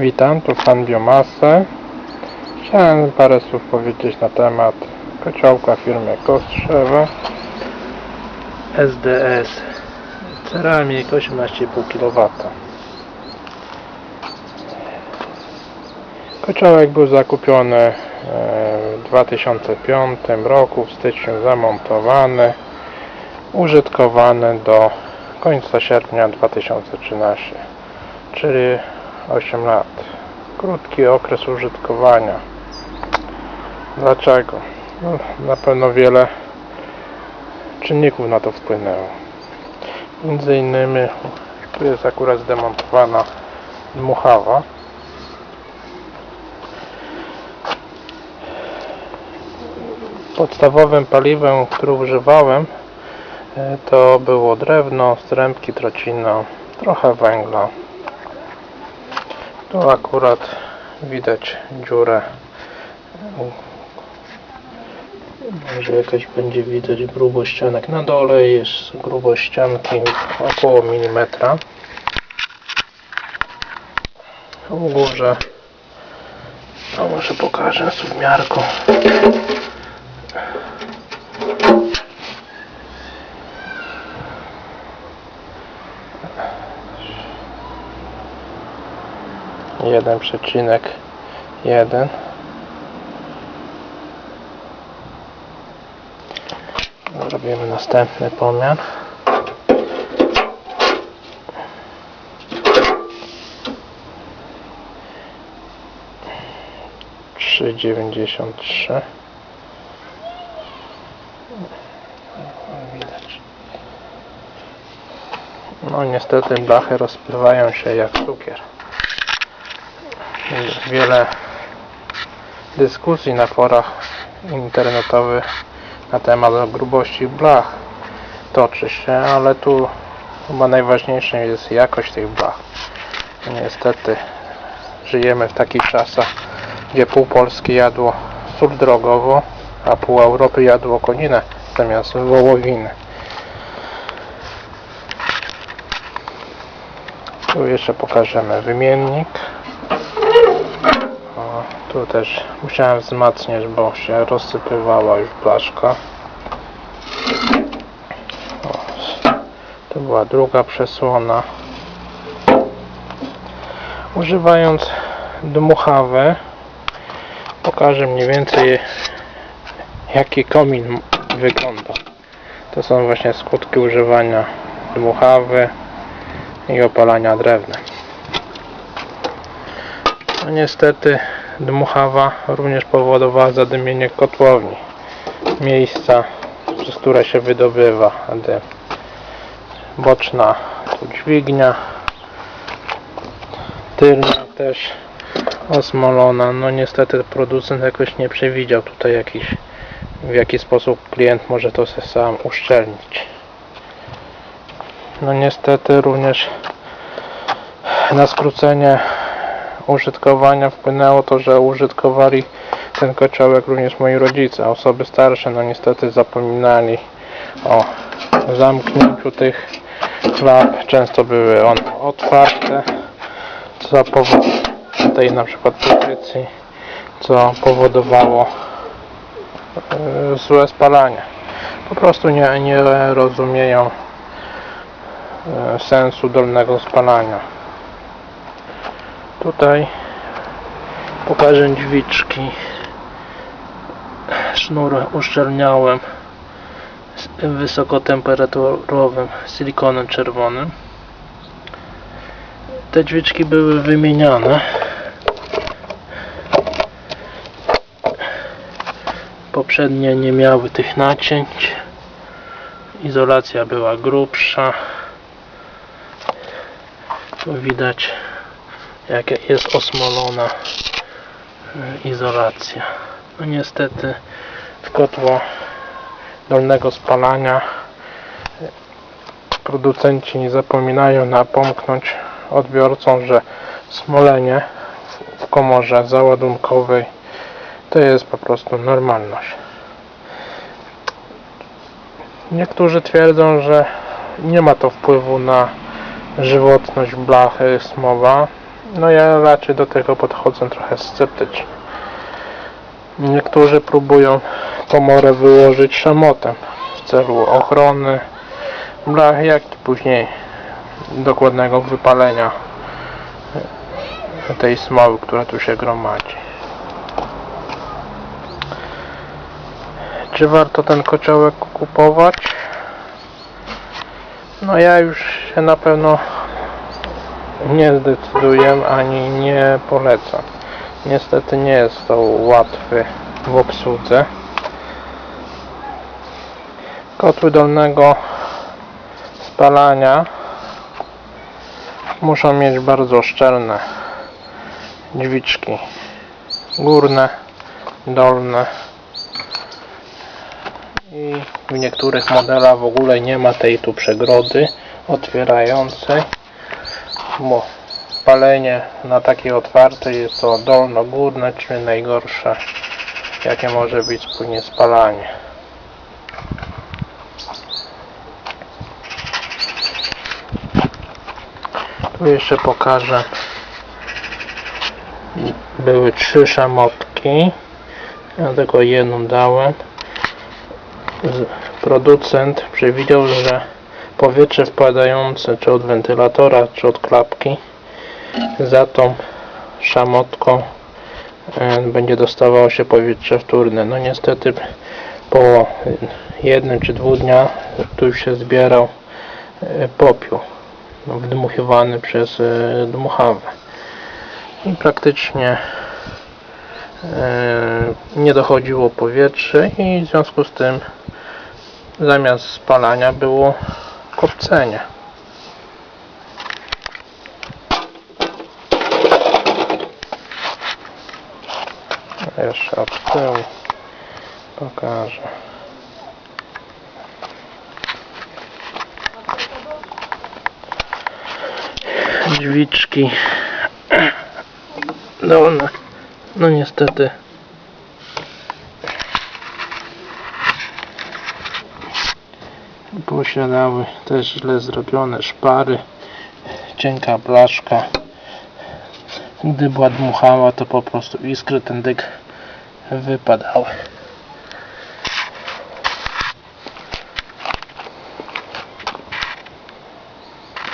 Witam, tu Pan Biomasę. Chciałem parę słów powiedzieć na temat kociołka firmy Kostrzewa SDS ceramik 18,5 kW. Kociołek był zakupiony e, w 2005 roku, w styczniu zamontowany, użytkowany do końca sierpnia 2013, czyli 8 lat. Krótki okres użytkowania. Dlaczego? No, na pewno wiele czynników na to wpłynęło. Między innymi tu jest akurat zdemontowana dmuchawa. Podstawowym paliwem, które używałem e, to było drewno, strępki, trocina, trochę węgla. Tu akurat widać dziurę. Może jakaś będzie widać grubość ścianek. Na dole jest grubość ścianki około milimetra. U górze no może pokażę submiarką. Jeden przecinek jeden Robimy następny pomiar. Trzy dziewięćdziesiąt trzy. No niestety blachy rozpływają się jak cukier wiele dyskusji na forach internetowych na temat grubości blach toczy się, ale tu chyba najważniejsze jest jakość tych blach. Niestety żyjemy w takich czasach, gdzie pół Polski jadło sól drogową, a pół Europy jadło koninę zamiast wołowiny. Tu jeszcze pokażemy wymiennik. Tu też musiałem wzmacniać, bo się rozsypywała już blaszka. O, to była druga przesłona. Używając dmuchawy pokażę mniej więcej jaki komin wygląda. To są właśnie skutki używania dmuchawy i opalania drewnem. No niestety dmuchawa również powodowała zadymienie kotłowni. Miejsca, przez które się wydobywa dym. Boczna tu dźwignia. Tylna też osmolona. No niestety producent jakoś nie przewidział tutaj jakiś w jaki sposób klient może to sobie sam uszczelnić. No niestety również na skrócenie użytkowania wpłynęło to, że użytkowali ten kociołek również moi rodzice. Osoby starsze no niestety zapominali o zamknięciu tych klap. Często były one otwarte, co powodowało tej na przykład pozycji, co powodowało e, złe spalanie. Po prostu nie, nie rozumieją e, sensu dolnego spalania. Tutaj pokażę dźwiczki. Sznur uszczelniałem wysokotemperaturowym silikonem czerwonym. Te dźwiczki były wymieniane. Poprzednie nie miały tych nacięć. Izolacja była grubsza. Tu widać jak jest osmolona e, izolacja. No niestety w kotło dolnego spalania e, producenci nie zapominają napomknąć odbiorcom, że smolenie w komorze załadunkowej to jest po prostu normalność. Niektórzy twierdzą, że nie ma to wpływu na żywotność blachy smowa. No ja raczej do tego podchodzę trochę sceptycznie. Niektórzy próbują komorę wyłożyć szamotem w celu ochrony blach, jak i później dokładnego wypalenia tej smoły, która tu się gromadzi. Czy warto ten kociołek kupować? No ja już się na pewno nie zdecyduję ani nie polecam. Niestety nie jest to łatwy w obsłudze. Kotły dolnego spalania muszą mieć bardzo szczelne drzwiczki górne, dolne i w niektórych modelach w ogóle nie ma tej tu przegrody otwierającej bo palenie na takiej otwartej jest to dolno-górne, czyli najgorsze jakie może być spójnie spalanie. Tu jeszcze pokażę. Były trzy szamotki. Ja tylko jedną dałem. Producent przewidział, że powietrze wpadające czy od wentylatora, czy od klapki za tą szamotką e, będzie dostawało się powietrze wtórne. No niestety po jednym czy dwóch dniach tu się zbierał e, popiół wdmuchiwany przez e, dmuchawę i praktycznie nie dochodziło powietrze i w związku z tym zamiast spalania było kopcenie. Jeszcze od tyłu pokażę. Drzwiczki dolne. No niestety posiadały też źle zrobione szpary cienka blaszka. Gdy była dmuchała to po prostu iskry ten dyk wypadały